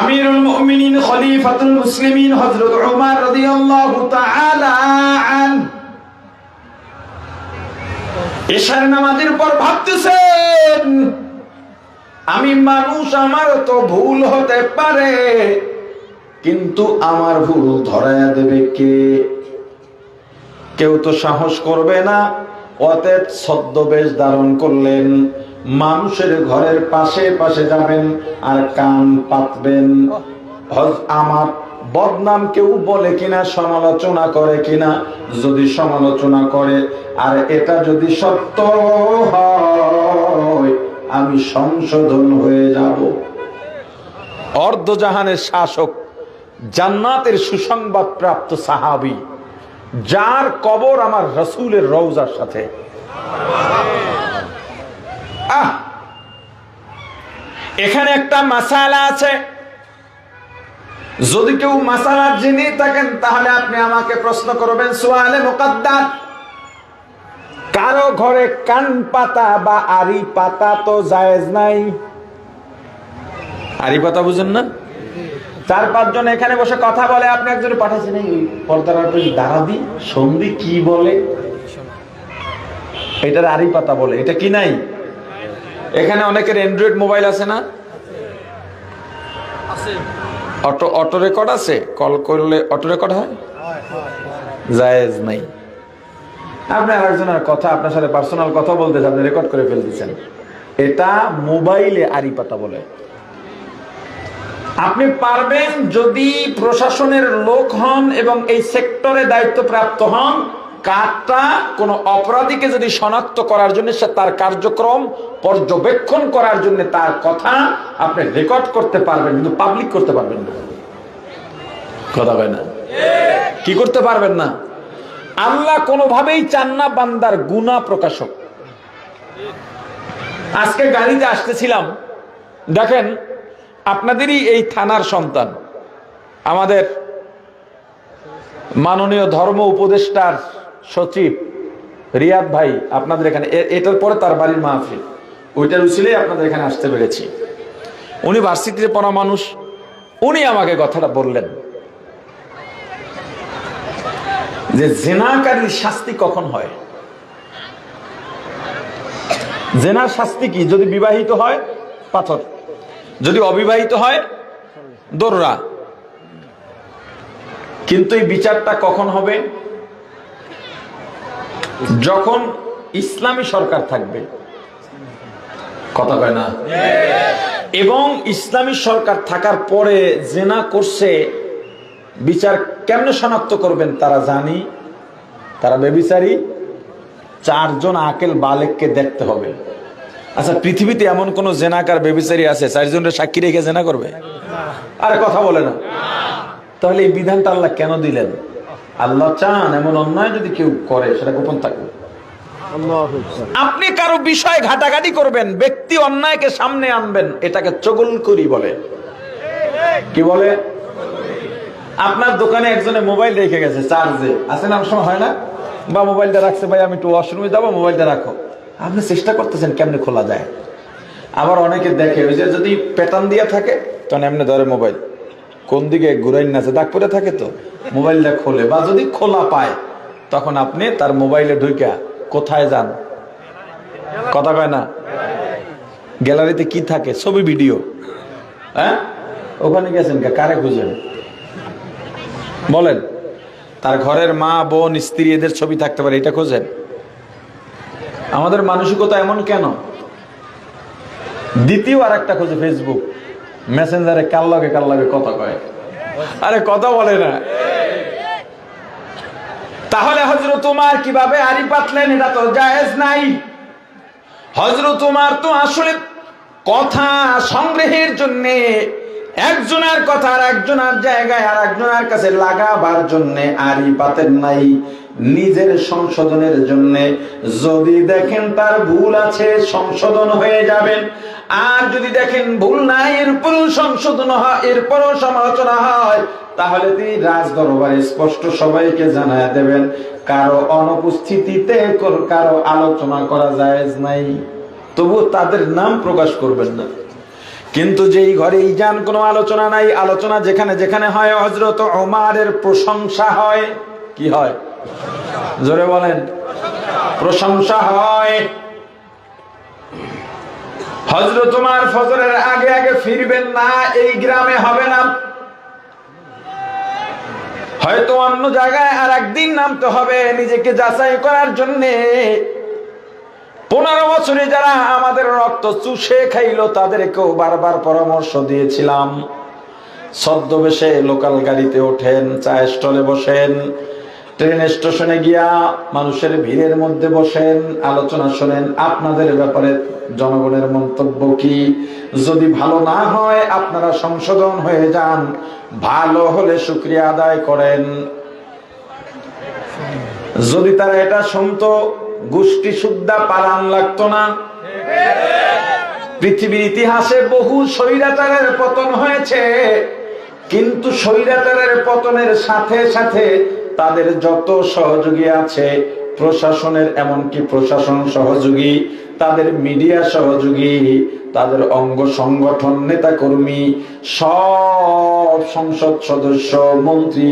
আমিরুল মুমিনিন খলিফাতুল মুসলিমিন হযরত উমর রাদিয়াল্লাহু তাআলা আন। এশার নামাজের পর ভাবতেছেন, আমি মানুষ, আমার তো ভুল হতে পারে, কিন্তু আমার ভুল ধরায়া দেবে কে? কেউ তো সাহস করবে না, অতএব ছদ্মবেশ ধারণ করলেন। মানুষের ঘরের পাশে পাশে যাবেন আর কান পাতবেন। আমার বদনাম কেউ বলে কিনা, সমালোচনা করে কিনা, যদি সমালোচনা করে, আর এটা যদি সত্য হয়, আমি সংশোধন হয়ে যাব। অর্ধজাহানের শাসক, জান্নাতের সুসংবাদ প্রাপ্ত সাহাবি, যার কবর আমার রসুলের রৌজার সাথে। আহ! এখানে একটা মাসালা আছে। যদি কেউ মাসালা জেনে থাকেন তাহলে আপনি আমাকে প্রশ্ন করবেন সোয়ালে মোকাদ্দার। কারও ঘরে কান পাতা বা আরি পাতা তো জায়েজ নাই। আরি পাতা বুঝেন না? চার পাঁচজন এখানে বসে কথা বলে আপনি একজন পাঠাচ্ছেন এই পর্দার দাঁড়াবি সন্ধি কি বলে? এটার আরি পাতা বলে এটা কি নাই? এখানে অনেকের অ্যান্ড্রয়েড মোবাইল আছে না? অটো অটো রেকর্ড আছে? কল করলে অটো রেকর্ড হয়? জায়েজ নাই। আপনি আরেকজনের কথা আপনার সাথে পার্সোনাল কথা বলতে আপনি রেকর্ড করে ফেলতেছেন। এটা মোবাইলে আরি পাতা বলে। আপনি পারবেন যদি প্রশাসনের লোক হন এবং এই সেক্টরে দায়িত্বপ্রাপ্ত হন কারটা কোন অপরাধীকে যদি শনাক্ত করার জন্য সে তার কার্যক্রম পর্যবেক্ষণ করার জন্য তার কথা আপনি রেকর্ড করতে পারবেন, কিন্তু পাবলিক করতে পারবেন না। কথা হয় না? কি করতে পারবেন না? আল্লাহ কোনোভাবেই চান না বান্দার গুণা প্রকাশক আজকে গাড়িতে আসতেছিলাম, দেখেন, আপনাদেরই এই থানার সন্তান, আমাদের মাননীয় ধর্ম উপদেষ্টার সচিব রিয়াদ ভাই, আপনাদের এখানে এটার পরে তার বাড়ির মাহফিল। ওইটার উচিলেই আপনাদের এখানে আসতে পেরেছি। উনি ভার্সিটিতে পড়া মানুষ, উনি আমাকে কথাটা বললেন। যে জেনাকারীর শাস্তি কখন হয়? জেনার শাস্তি কি? যদি বিবাহিত হয়, পাথর। যদি অবিবাহিত হয় দোররা কিন্তু এই বিচারটা কখন হবে? যখন ইসলামী সরকার থাকবে। কথা কয় না? এবং ইসলামী সরকার থাকার পরে জেনা করছে বিচার কেমনে শনাক্ত করবেন তারা জানি তারা বেবিচারী চারজন আকেল বালেককে দেখতে হবে। আচ্ছা পৃথিবীতে এমন কোন জেনাকার বেবিচারী আছে চারজনের সাক্ষী রেখে জেনা করবে? আরে কথা বলে না। তাহলে এই বিধানটা আল্লাহ কেন দিলেন? আল্লাহ চান এমন অন্যায় যদি কেউ করে সেটা গোপন থাকবে। আপনি কারও বিষয় ঘাটাঘাটি করবেন ব্যক্তি অন্যায়কে সামনে আনবেন এটাকে চগল করি বলে। কি বলে? আপনার দোকানে একজনে মোবাইল রেখে গেছে চার্জে। আছে না অনেক সময় হয় না? বা মোবাইলটা রাখছে ভাই আমি একটু ওয়াশরুমে যাব মোবাইলটা রাখো। আপনি চেষ্টা করতেছেন কেমনে খোলা যায়। আবার অনেকে দেখে ওই যে যদি প্যাটার্ন দিয়ে থাকে তখন এমনি ধরে মোবাইল। কোন দিকে ঘুরাই নাচে দাগ পরে থাকে তো। মোবাইলটা খোলে বা যদি খোলা পায়, তখন আপনি তার মোবাইলে ঢুকা কোথায় যান? কথা কয় না? গ্যালারিতে কি থাকে? ছবি, ভিডিও। হ্যাঁ? ওখানে গেছেন? কারে খুঁজেন? বলেন। তার ঘরের মা, বোন, স্ত্রী, এদের ছবি থাকতে পারে, এটা খোঁজেন। আমাদের মানসিকতা এমন কেন? দ্বিতীয় আর একটা খোঁজে ফেসবুক মেসেঞ্জারে কাল লাগে কাল লাগে কথা কয়? আরে কথা বলে না। তাহলে হজরত তোমার কীভাবে আরি পাতলেন? এটা তো জায়েজ নাই। হজরত তোমার তো আসলে কথা সংগ্রহের জন্য একজনের কথা আর একজনের জায়গায় আর একজনের কাছে লাগাবার জন্য আরি পাতেন নাই। নিজের সংশোধনের জন্য। যদি দেখেন তার ভুল আছে, সংশোধন হয়ে যাবেন। আর যদি দেখেন ভুল নাই, এরপরও সংশোধন হয়, এরপরও সমালোচনা হয়, তাহলে তিনি রাজ দরবারে স্পষ্ট সবাইকে জানায় দেবেন, কারও অনুপস্থিতিতে কারও আলোচনা করা যায় নাই। তবু তাদের নাম প্রকাশ করবেন না। কিন্তু যেই ঘরেই যান, কোনো আলোচনা নাই। আলোচনা যেখানে যেখানে হয় হজরত ওমারের প্রশংসা হয়। কি হয়? জোরে বলেন, প্রশংসা হয়। হজরত তোমার ফজরের আগে আগে ফিরবেন না, এই গ্রামে হবে না। হয়তো অন্য জায়গায় আর একদিন নামতে হবে নিজেকে যাচাই করার জন্যে। পনেরো বছরে যারা আমাদের রক্ত চুষে খাইলো, তাদেরকেও বারবার পরামর্শ দিয়েছিলাম। ছদ্মবেশে লোকাল গাড়িতে ওঠেন চা স্টলে বসেন। ট্রেন স্টেশনে গিয়া মানুষের ভিড়ের মধ্যে বসেন, আলোচনা শোনেন, আপনাদের ব্যাপারে জনগণের মন্তব্য কি? যদি ভালো না হয়, আপনারা সংশোধন হয়ে যান। ভালো হলে শুক্রিয়া আদায় করেন। যদি তারা এটা শুনতো, গোষ্ঠী সুদ্ধা পালান লাগতো না। পৃথিবীর ইতিহাসে বহু স্বৈরাচারের পতন হয়েছে। কিন্তু স্বৈরাচারের পতনের সাথে সাথে তাদের যত সহযোগী আছে, প্রশাসনের, এমনকি প্রশাসন সহযোগী, তাদের মিডিয়া সহযোগী, তাদের অঙ্গ সংগঠন নেতা কর্মী সব সংসদ সদস্য, মন্ত্রী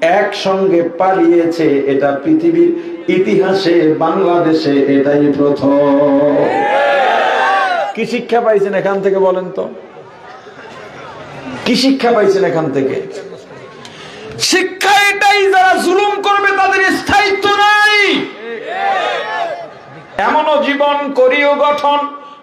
একসঙ্গে পালিয়েছে। এটা পৃথিবীর ইতিহাসে, বাংলাদেশে এটাই প্রথম। কি শিক্ষা পাইছেন এখান থেকে বলেন তো? কি শিক্ষা পাইছেন এখান থেকে? শিক্ষা এটাই, যারা জুলুম করবে তাদের স্থায়িত্ব নাই। এমনও জীবন করিও গঠন,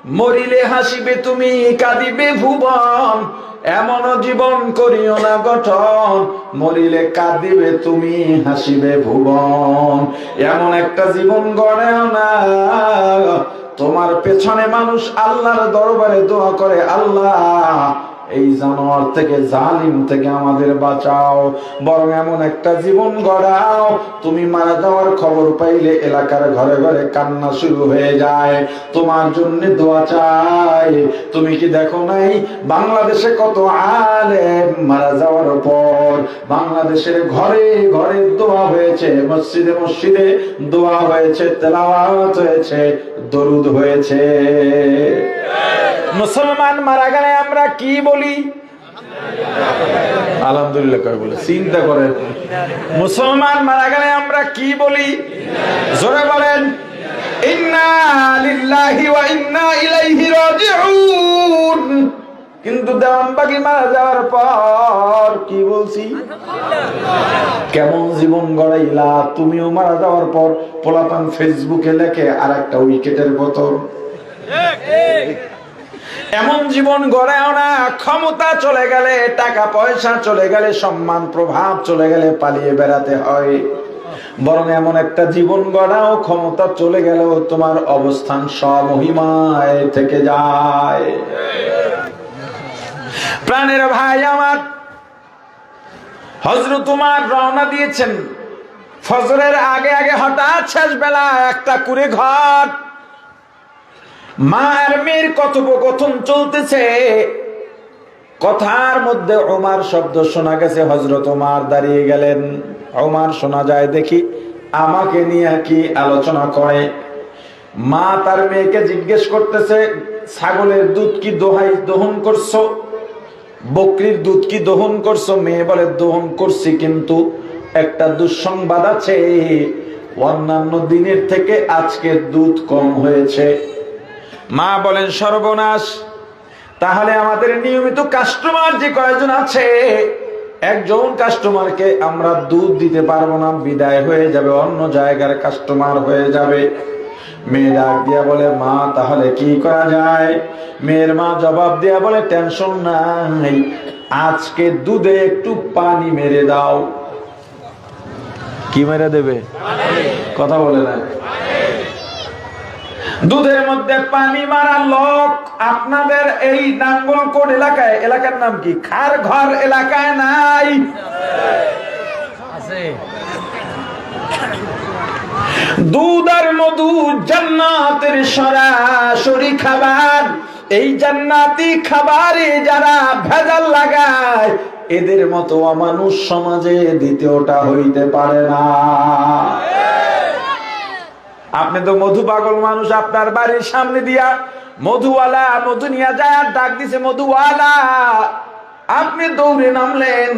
মরিলে হাসিবে তুমি, কাঁদিবে ভুবন। এমন জীবন করিও না গঠন, মরিলে কাঁদিবে তুমি, হাসিবে ভুবন। এমন একটা জীবন গড়েও না। তোমার পেছনে মানুষ আল্লাহর দরবারে দোয়া করে, আল্লাহ এই জানোয়ার থেকে জালিম থেকে আমাদের বাঁচাও, বরং এমন একটা জীবন গড়াও। তুমি মারা যাওয়ার খবর পাইলে এলাকার ঘরে ঘরে কান্না শুরু হয়ে যায়। তোমার জন্য দোয়া চাই। তুমি কি দেখো নাই বাংলাদেশে কত আলেম মারা যাওয়ার পর? বাংলাদেশের ঘরে ঘরে দোয়া হয়েছে, মসজিদে মসজিদে দোয়া হয়েছে, তেলাওয়াত হয়েছে। দরুদ হয়েছে। মুসলমান মারা গেলে আমরা কি বলি? আলহামদুলিল্লাহ বলে চিন্তা করেন। মুসলমান মারা গেলে আমরা কি বলি? জোরে বলেন ইন্না লিল্লাহি ওয়া ইন্না ইলাইহি রাজিউন। কিন্তু দেওয়ানবাগি মারা যাওয়ার পর কি বলছি? কেমন জীবন গড়াইলা, তুমিও মারা যাওয়ার পর পোলাপান ফেসবুকে লেখে আর একটা উইকেটের বোতল। এমন জীবন গড়েও না, ক্ষমতা চলে গেলে, টাকা পয়সা চলে গেলে, সম্মান প্রভাব চলে গেলে পালিয়ে বেড়াতে হয়। বরং এমন একটা জীবন গড়াও, ক্ষমতা চলে গেলেও তোমার অবস্থান স্বমহিমায় থেকে যায়। প্রাণের ভাই আমার। হজরত তোমার রওনা দিয়েছেন। ফজরের আগে আগে হঠাৎ শেষ বেলা একটা কুড়ে ঘর। মা আর মেয়ের কথোপকথন চলতেছে। কথার মধ্যে ওমার শব্দ শোনা গেছে হজরত ওমার দাঁড়িয়ে গেলেন। ওমার শোনা যায়, দেখি আমাকে নিয়ে কি আলোচনা করে। মা তার মেয়েকে জিজ্ঞেস করতেছে, ছাগলের দুধ কি দোহাই দহন করছ? বকরির দুধ কি দহন করছ? মেয়ে বলে, দহন করছি কিন্তু একটা দুঃসংবাদ আছে। অন্যান্য দিনের থেকে আজকে দুধ কম হয়েছে। মা বলেন, সর্বনাশ। তাহলে আমাদের নিয়মিত কাস্টমার যে কয়েকজন আছে, একজন কাস্টমারকে আমরা দুধ দিতে পারব না, বিদায় হয়ে যাবে, অন্য জায়গার কাস্টমার হয়ে যাবে। মেয়ে ডাক দিয়া বলে, মা, তাহলে কি করা যায়? মেয়ের মা জবাব দিয়া বলে, টেনশন নাই, আজকে দুধে একটু পানি মেরে দাও। কি মেরে দেবে? কথা বলে না দুধের মধ্যে পানি মারা লোক আপনাদের এই নাঙ্গলকোট এলাকায়, এলাকার নাম কি? খার ঘর এলাকায় নাই। দুধ আর মধু জান্নাতের সরাসরি খাবার। এই জান্নাতি খাবারে যারা ভেজাল লাগায়, এদের মতো অমানুষ সমাজে দ্বিতীয়টা হইতে পারে না। আপনি তো মধু পাগল মানুষ, আপনার বাড়ির সামনে দিয়া মধুওয়ালা মধু নিয়ে যায়, ডাক দিছে, মধুওয়ালা, আপনি দৌড়ে নামলেন।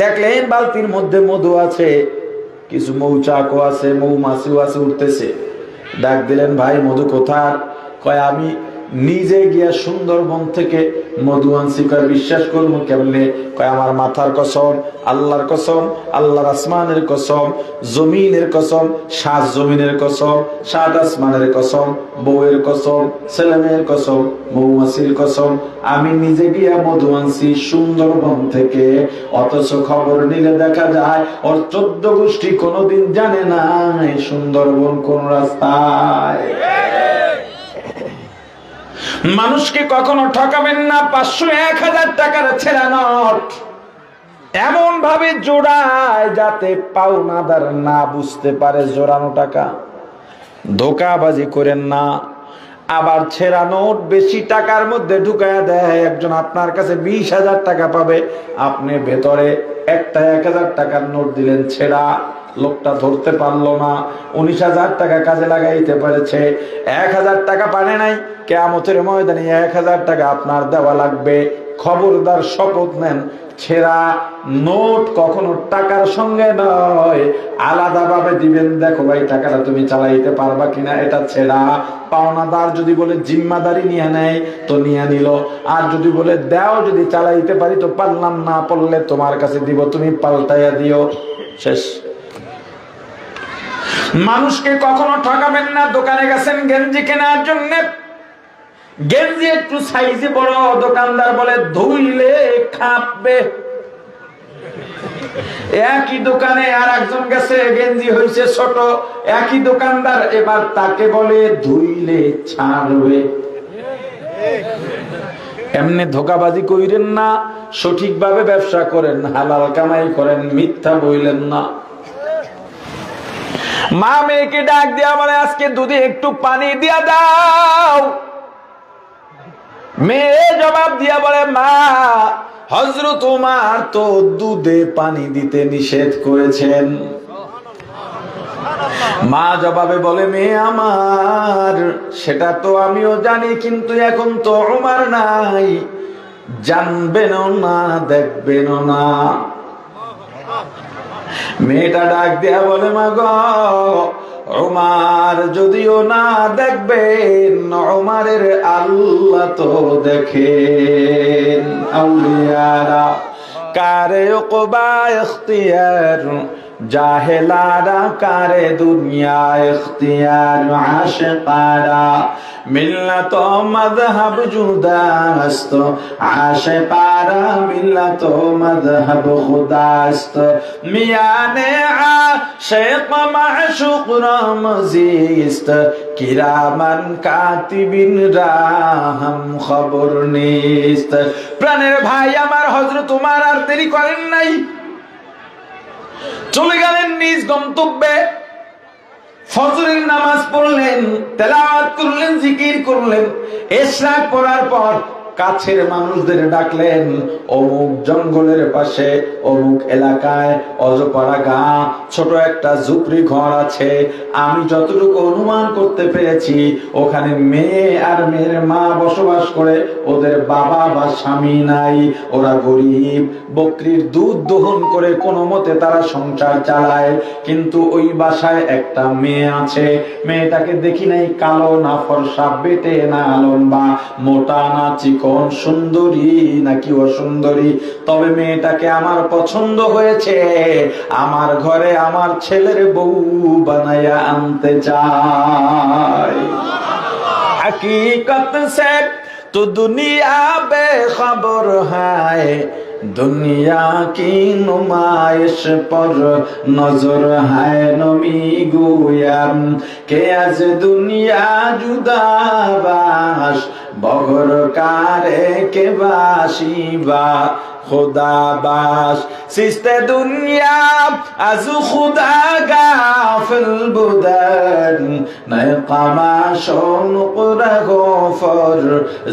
দেখলেন বালতির মধ্যে মধু আছে। কিছু মৌ মৌচাকও আছে মৌমাছিও আছে উঠতেছে। ডাক দিলেন ভাই মধু কোথার? কয় আমি নিজে গিয়া সুন্দরবন থেকে মধু আনছি বিশ্বাস করব কেমনে? কয়, আমার মাথার কসম, আল্লাহর কসম, আল্লাহর আসমানের কসম, জমিনের কসম, সাত জমিনের কসম, সাত আসমানের কসম, বউয়ের কসম ছেলেমেয়ের কসম, মৌমাছির কসম। আমি নিজে গিয়া মধু সুন্দরবন থেকে, অথচ খবর নিলে দেখা যায়, ওর চোদ্দ গোষ্ঠী কোনোদিন জানে না সুন্দরবন কোন রাস্তায়। মানুষকে কখনো ঠকাবেন না, পাঁচশো এক হাজার টাকার ছেঁড়া নোট। এমন ভাবে জোড়ায় যাতে পাওনাদার না বুঝতে পারে জোড়ানো টাকা। ধোকাবাজি করেন না, আবার ছেঁড়া নোট বেশি টাকার মধ্যে ঢুকায়া দেয়। একজন আপনার কাছে বিশ হাজার টাকা পাবে, আপনি ভেতরে একটা এক হাজার টাকার নোট দিলেন ছেঁড়া। লোকটা ধরতে পারল না। উনিশ হাজার টাকা কাজে লাগাইতে পেরেছে। এক হাজার টাকা পারে নাই। কেয়ামতের ময়দানে এক হাজার টাকা আপনার দেওয়া লাগবে। খবরদার শপথ নেন। ছেঁড়া নোট কখনো টাকার সঙ্গে নয়। আলাদা ভাবে দিবেন। দেখো ভাই, টাকাটা তুমি চালাইতে পারবা কিনা এটা ছেঁড়া। পাওনাদার যদি বলে জিম্মাদারি নিয়ে নেয়, তো নিয়ে নিল। আর যদি বলে দেও যদি চালাইতে পারি, তো পারলাম না। পড়লে তোমার কাছে দিব, তুমি পাল্টাইয়া দিও। শেষ। মানুষকে কখনো ঠকাবেন না, দোকানে গেছেন গেঞ্জি কেনার জন্য। গেঞ্জি একটু সাইজে বড়, দোকানদার বলে, ধুইলে খাপবে। একই দোকানে আর একজন গেছে, গেঞ্জি হয়েছে ছোট। একই দোকানদার এবার তাকে বলে, ধুইলে ছাড়বে। এমনি ধোকাবাজি কইরেন না, সঠিকভাবে ব্যবসা করেন, হালাল কামাই করেন, মিথ্যা বইলেন না। মা মেয়েকে ডাক দেওয়া বলে, আজকে দুধে একটু পানি দিয়া দাও। মেয়ে জবাব দিয়া বলে, মা হজরত তোমার তো দুধে পানি দিতে নিষেধ করেছেন। মা জবাবে বলে, মেয়ে আমার, সেটা তো আমিও জানি, কিন্তু এখন তো আমার নাই। জানবেনও না, দেখবেনও না। মেয়েটা ডাক দেয়া বলে মা গ ওমার যদিও না দেখবেন ওমারের আল্লাহ তো দেখেন। আউলিয়ারা, কারে ওকবা ইখতিয়ার জাহেলারা কারে দুনিয়া ইখতিয়ার আশিকারা মিল্লাত মযহাব জুদাস্ত আশিকারা মিল্লাত মযহাব খুদাস্ত। মিয়ানে আশিক মাশুক রামজিস্ত, কিরামান কাতিবিন রাহম খবর নিস্ত। প্রাণের ভাই আমার হযরত তোমার আর দেরি করেন নাই। চলে গেলেন নিজ গন্তব্যে। ফজরের নামাজ পড়লেন তেলাওয়াত করলেন জিকির করলেন এশরাক পড়ার পর কাছের মানুষদের ডাকলেন, অমুক জঙ্গলের পাশে, অমুক এলাকায়, অজপাড়া গা, ছোট একটা ঝুপড়ি ঘর আছে। আমি যতটুকু অনুমান করতে পেরেছি, ওখানে মেয়ে আর মেয়ের মা বসবাস করে, ওদের বাবা বা স্বামী নাই। ওরা গরিব, বকরির দুধ দহন করে কোনো মতে তারা সংসার চালায়। কিন্তু ওই বাসায় একটা মেয়ে আছে। মেয়েটাকে দেখি নাই, কালো না ফর্সা, বেটে না লম্বা, মোটা না চিকন। কোন সুন্দরী নাকি অসুন্দরী? তবে মেয়েটাকে আমার পছন্দ হয়েছে। আমার ঘরে আমার ছেলের বউ বানাইয়া আনতে চায় হাকিকত সে তো দুনিয়া বে খবর হায়। দুনিয়া কি নুমাইশ পর নজর হায় নমি গুয়াম? কে আজ দুনিয়া জুদাবাস বগর কারে কে বাসিবা? খুদা বাস সিস্তে দুনিয়া, আজু খুদা গাফিল বুদান। নয় কামা শোনুকুরা গোফর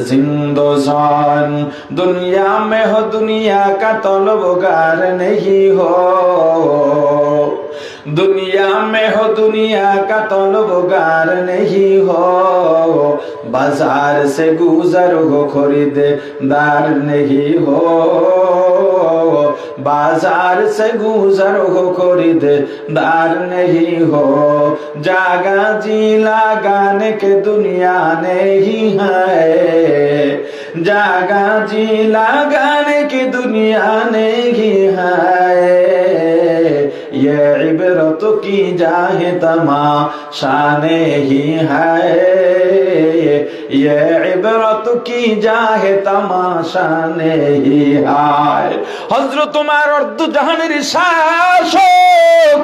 জিন্দোজন দুনিয়া মে হো দুনিয়া কা তলবগার নেহি হো। दुनिया में हो, दुनिया का तो तलबगार नहीं हो। बाज़ार से गुजर हो, खरीददार नहीं हो। बाज़ार से गुजर हो, खरीददार नहीं हो। जागा जी लगाने के दुनिया नहीं है। जागा जी लगाने की दुनिया नहीं है। इबरत की जाहे तमाशा नहीं है ये इबरत की जाहे तमाशा नहीं है হজরত তোমার অর্ধ জাহানের শাসক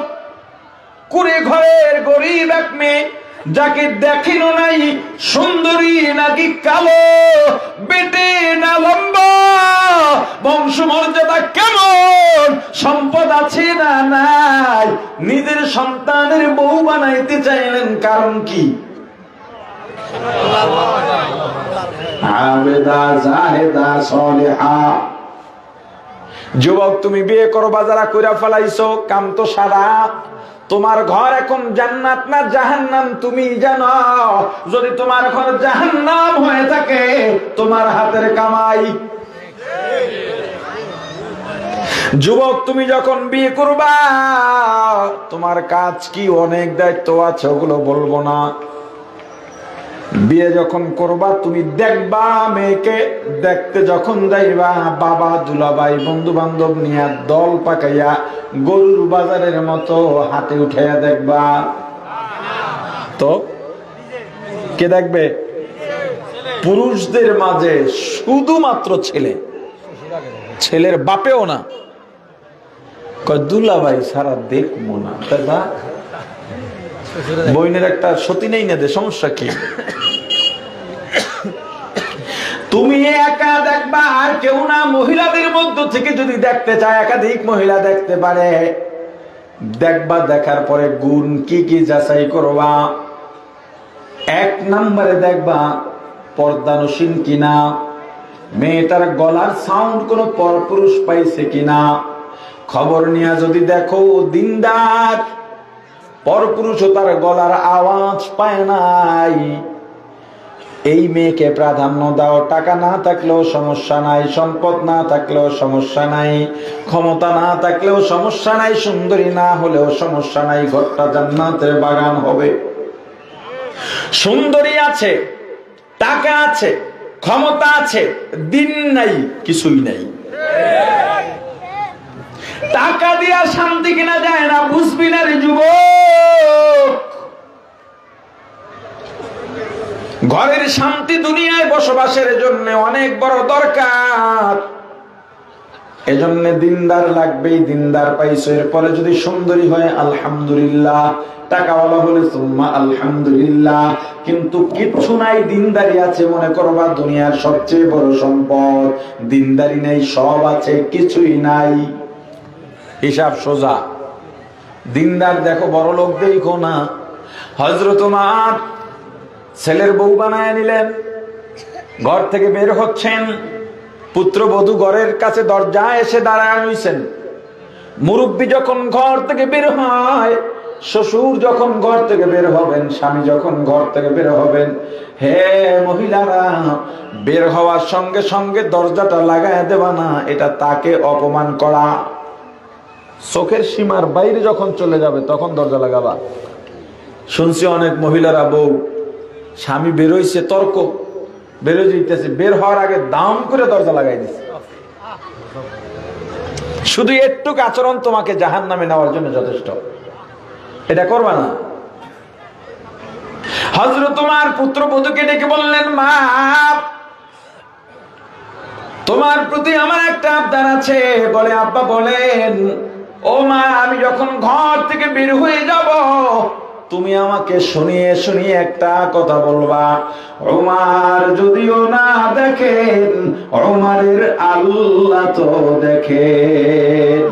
কুড়ে ঘরের গরিব এক মেয়ে যাকে দেখিল নাই সুন্দরী নাকি কালো, বেটে না লম্বা বংশ মর্যাদা কেমন, সম্পদ আছে না নাই? নিজের সন্তানের বউ বানাইতে চাইলেন কারণ কি? আবেদা, জাহেদা, সলেহা। যুবক, তুমি বিয়ে করবা যারা কইরা ফেলাইছো, কাম তো সারা। তোমার ঘর এখন জান্নাত না জাহান্নাম, তুমি জানো। যদি তোমার ঘর জাহান্নাম হয়ে থাকে, তোমার হাতের কামাই। যুবক, তুমি যখন বিয়ে করবা, তোমার কাজ কি? অনেক দায়িত্ব আছে, ওগুলো বলব না। বিয়ে যখন করবা, তুমি দেখবা মেয়েকে, দেখতে যখন যাইবা, বাবা, দুলাভাই বন্ধু বান্ধব নিয়ে দল পাকাইয়া গরুর বাজারের মতো হাতে উঠাইয়া দেখবা। তো, কে দেখবে? পুরুষদের মাঝে শুধুমাত্র ছেলে। ছেলের বাপেও না। কয়, দুলাভাই, সারা দেখব না। না বইনের একটা সতী নেই না দে সমস্যা কি? তুমি একা দেখবা আর কেউ না। মহিলাদের মধ্য থেকে যদি দেখতে চায়, একাধিক মহিলা দেখতে পারে। দেখবা, দেখার পরে গুণ কি কি যাচাই করবা। এক নম্বরে দেখবা পর্দানুসীন কিনা, মেয়েটার গলার সাউন্ড কোন পরপুরুষ পাইছে কিনা। খবর নিয়ে যদি দেখো, দিনদার পরপুরুষ তার গলার আওয়াজ পায় নাই। এই মেয়েকে প্রাধান্য দাও, টাকা না থাকলেও সমস্যা নাই, সম্পদ না থাকলেও সমস্যা নাই, ক্ষমতা না থাকলেও সমস্যা নাই, সুন্দরী না হলেও সমস্যা নাই, ঘরটা জান্নাতের বাগান হবে। সুন্দরী আছে, টাকা আছে, ক্ষমতা আছে, দিন নাই, কিছুই নাই। টাকা দিয়া শান্তি কিনা যায় না, বুঝবি না রে যুবক। ঘরের শান্তি দুনিয়ায় বসবাসের জন্য অনেক বড় দরকার। এজন্য দিনদার লাগবেই, দিনদার পাইছো। এরপরে যদি সুন্দরী হয়, আলহামদুলিল্লাহ। টাকাওয়ালা হলে সুম্মা আলহামদুলিল্লাহ। কিন্তু কিচ্ছু নাই, দিনদারি আছে, মনে করবা দুনিয়ার সবচেয়ে বড় সম্পদ। দিনদারি নেই, সব আছে, কিছুই নাই। হিসাব সোজা। দিনদার দেখো বড় লোক দেখো না। হজরত মার ছেলের বউ বানায় নিলেন, ঘর থেকে বের হচ্ছেন পুত্রবধূ ঘরের কাছে দরজায় এসে দাঁড়ায় রইছেন। মুরব্বী যখন ঘর থেকে বের হয়, শ্বশুর যখন ঘর থেকে বের হবেন, স্বামী যখন ঘর থেকে বের হবেন, হে মহিলারা, বের হওয়ার সঙ্গে সঙ্গে দরজাটা লাগায় দেবা না, এটা তাকে অপমান করা। চোখের সীমার বাইরে যখন চলে যাবে, তখন দরজা লাগাবা। শুনছি অনেক মহিলারা বউ স্বামী বেরোইছে তর্ক। বেরো যেতেছে বের হওয়ার আগে দাম করে দরজা লাগাই দিছে। শুধু একটুক আচরণ তোমাকে জাহান নামে নেওয়ার জন্য যথেষ্ট। এটা করবা না। হজরত তোমার পুত্র বধূকে ডেকে বললেন, মা, তোমার প্রতি আমার একটা আবদার আছে। বলে, আব্বা বলেন, ও মা, আমি যখন ঘর থেকে বের হয়ে যাব তুমি আমাকে শুনিয়ে শুনিয়ে একটা কথা বলবা। ওমার যদিও না দেখেন ওমারের আল্লাহ তো দেখেন।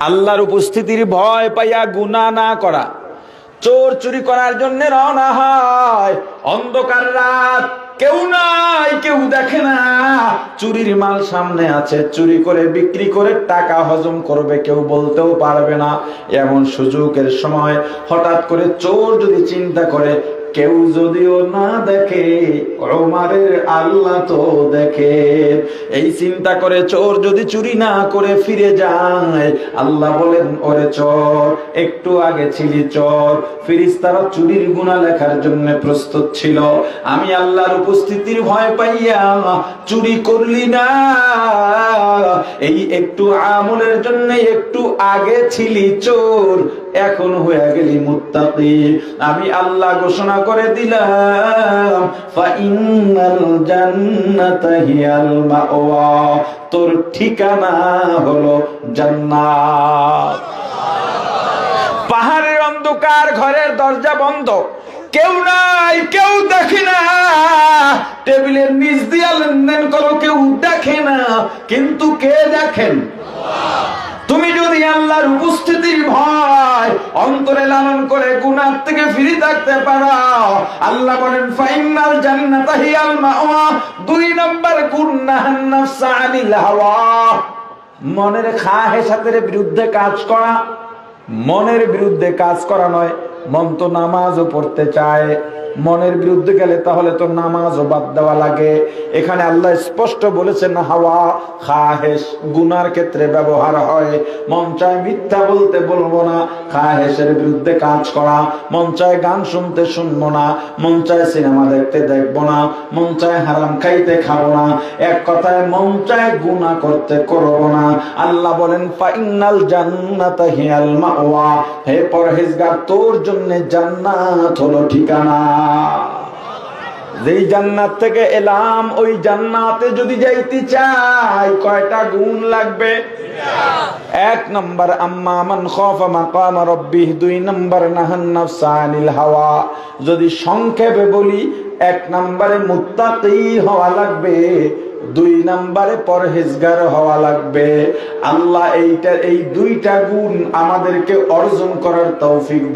আল্লাহর উপস্থিতির ভয় পাইয়া গুনা না করা। চোর চুরি করার জন্য রওনা হয়। অন্ধকার রাত, কেউ নাই, কেউ দেখে না। চুরির মাল সামনে আছে, চুরি করে বিক্রি করে টাকা হজম করবে, কেউ বলতেও পারবে না। এমন সুযোগের সময় হঠাৎ করে চোর যদি চিন্তা করে কেউ যদিও না দেখে, ওমারের আল্লাহ তো দেখে। এই চিন্তা করে চোর যদি চুরি না করে ফিরে যায়, আল্লাহ বলেন, ওরে চোর, একটু আগে ছিলি চোর। ফিরিস্তারা চুরির গুণা লেখার জন্য প্রস্তুত ছিল। আমি আল্লাহর উপস্থিতির ভয় পাইয়া চুরি করলি না। এই একটু আমলের জন্য একটু আগে ছিলি চোর। এখন হয়ে গেলি মুত্তাকি। আমি আল্লাহ ঘোষণা করে দিলাম, ফাইনাল জান্নাতা হিয়াল মাওয়া। তোর ঠিকানা হলো জান্নাত। পাহাড়ের অন্ধকার, ঘরের দরজা বন্ধ। কেউ নাই, কেউ দেখে না। টেবিলের নিচ দিয়া লেনদেন করো, কেউ দেখে না। কিন্তু কে দেখেন? তুমি যদি আল্লাহর উপস্থিতির ভয় অন্তরে লালন করে গুনার থেকে ফিরে থাকতে পারো, আল্লাহ বলেন ফাইনাল জান্নাত হিয়াল মাওয়া, দুই নম্বর গুণ নাহান নাফসা আনিল হাওয়া। মনের খাহেসাতের বিরুদ্ধে কাজ করা, মনের বিরুদ্ধে কাজ করা নয়। মন তো নামাজও পড়তে চায়। মনের বিরুদ্ধে গেলে তাহলে তো নামাজও বাদ দেওয়া লাগে। এখানে আল্লাহ স্পষ্ট বলেছেন, হাওয়া খাহেস গুনার ক্ষেত্রে ব্যবহার হয়। মন চায় মিথ্যা বলতে বলব না খাহেসের বিরুদ্ধে কাজ করা। মন চায় গান শুনতে শুনব না, মন চায় সিনেমা দেখতে দেখব না, মন চায় হারাম খাইতে খাব না। এক কথায় মন চায় গুনাহ করতে করব না। আল্লাহ বলেন ফাইনাল জান্নাত হিয়াল মাওয়া। হে পরহেজগার, তোর জন্য জান্নাত হলো ঠিকানা। যেই জান্নাত থেকে এলাম, ওই জান্নাতে যদি যাইতে চাই, কয়টা গুণ লাগবে? এক নম্বর, আম্মা মান খাফা মাকাম রাব্বিহ। দুই নম্বর, নাহান নাফসা আনিল হাওয়া। যদি সংক্ষেপে বলি, এক নম্বরে মুত্তাকি হওয়া লাগবে, দুই নম্বরে পরহেজগার হওয়া লাগবে। আল্লাহ এইটা, এই দুইটা গুণ আমাদেরকে অর্জন করার তৌফিক